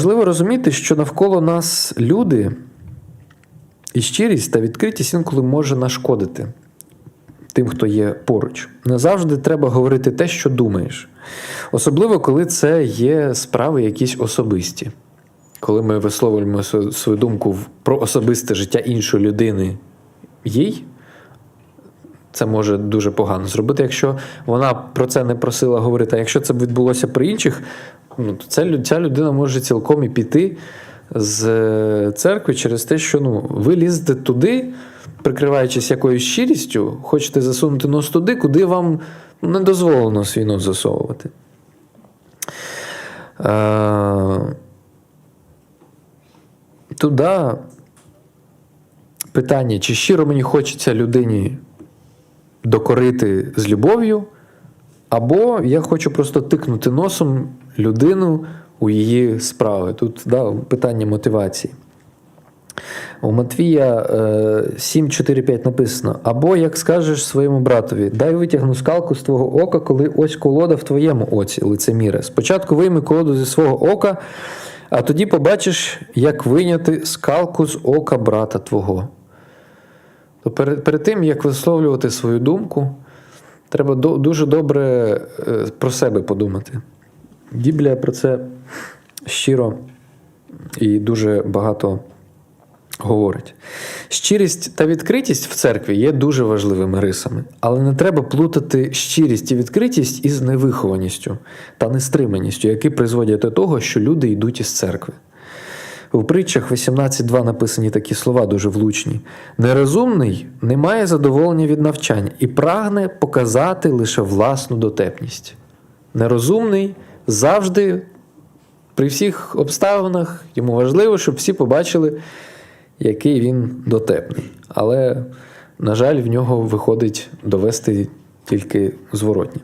Важливо розуміти, що навколо нас люди, і щирість та відкритість інколи може нашкодити тим, хто є поруч. Не завжди треба говорити те, що думаєш. Особливо, коли це є справи якісь особисті. Коли ми висловлюємо свою думку про особисте життя іншої людини їй, це може дуже погано зробити, якщо вона про це не просила говорити. А якщо це б відбулося при інших, ну, то ця, людина може цілком і піти з е, церкви через те, що ну, ви лізете туди, прикриваючись якоюсь щирістю, хочете засунути нос туди, куди вам не дозволено свій нос засовувати. Е, туди питання, чи щиро мені хочеться людині докорити з любов'ю, або я хочу просто тикнути носом людину у її справи. Тут да, питання мотивації. У Матвія е, 7.4.5 написано: або як скажеш своєму братові, дай витягну скалку з твого ока, коли ось колода в твоєму оці, лицеміре. Спочатку вийми колоду зі свого ока, а тоді побачиш, як вийняти скалку з ока брата твого. То перед, перед тим, як висловлювати свою думку, треба дуже добре е, про себе подумати. Біблія про це щиро і дуже багато говорить. Щирість та відкритість в церкві є дуже важливими рисами, але не треба плутати щирість і відкритість із невихованістю та нестриманістю, які призводять до того, що люди йдуть із церкви. У притчах 18.2 написані такі слова дуже влучні. Нерозумний не має задоволення від навчань і прагне показати лише власну дотепність. Нерозумний завжди, при всіх обставинах, йому важливо, щоб всі побачили, який він дотепний. Але, на жаль, в нього виходить довести тільки зворотні.